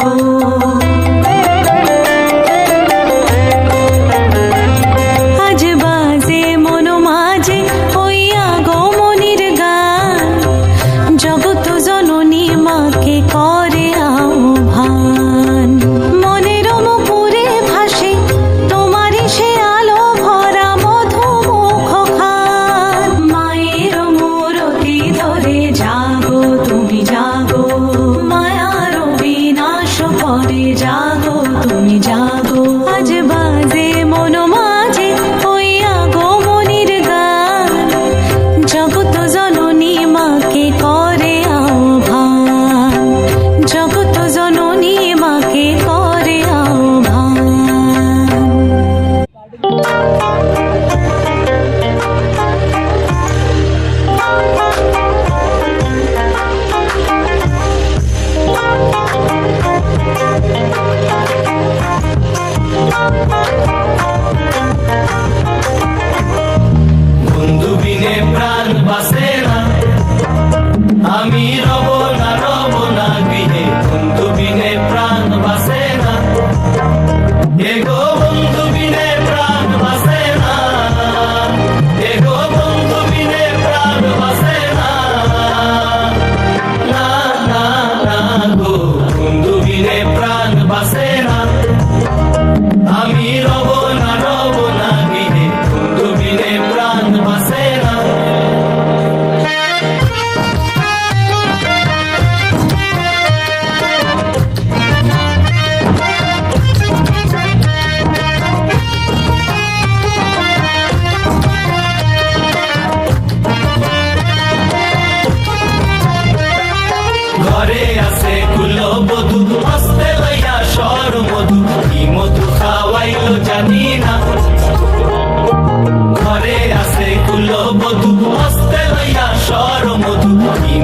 Oh. জগত জন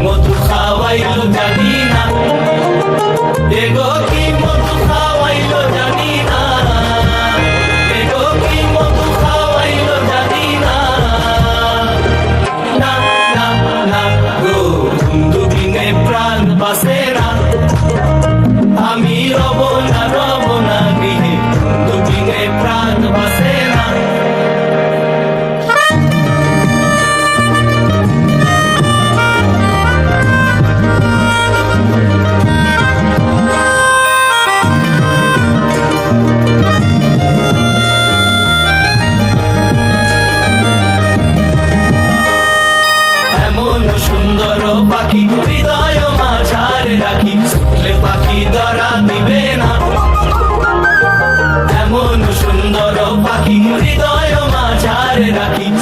মধু খাওয়াইল জানি না। মন সুন্দর, পাখি হৃদয় মাঝার রাখি। শুকলে পাখি ধরা দিবে না। এমন সুন্দর পাখি হৃদয় মাঝার রাখি।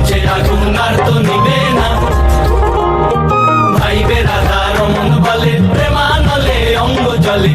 জ্বলছে আগুন আর তো নিবে না। ভাইবে রাধা রমন বলে প্রেমানলে অঙ্গ জলে।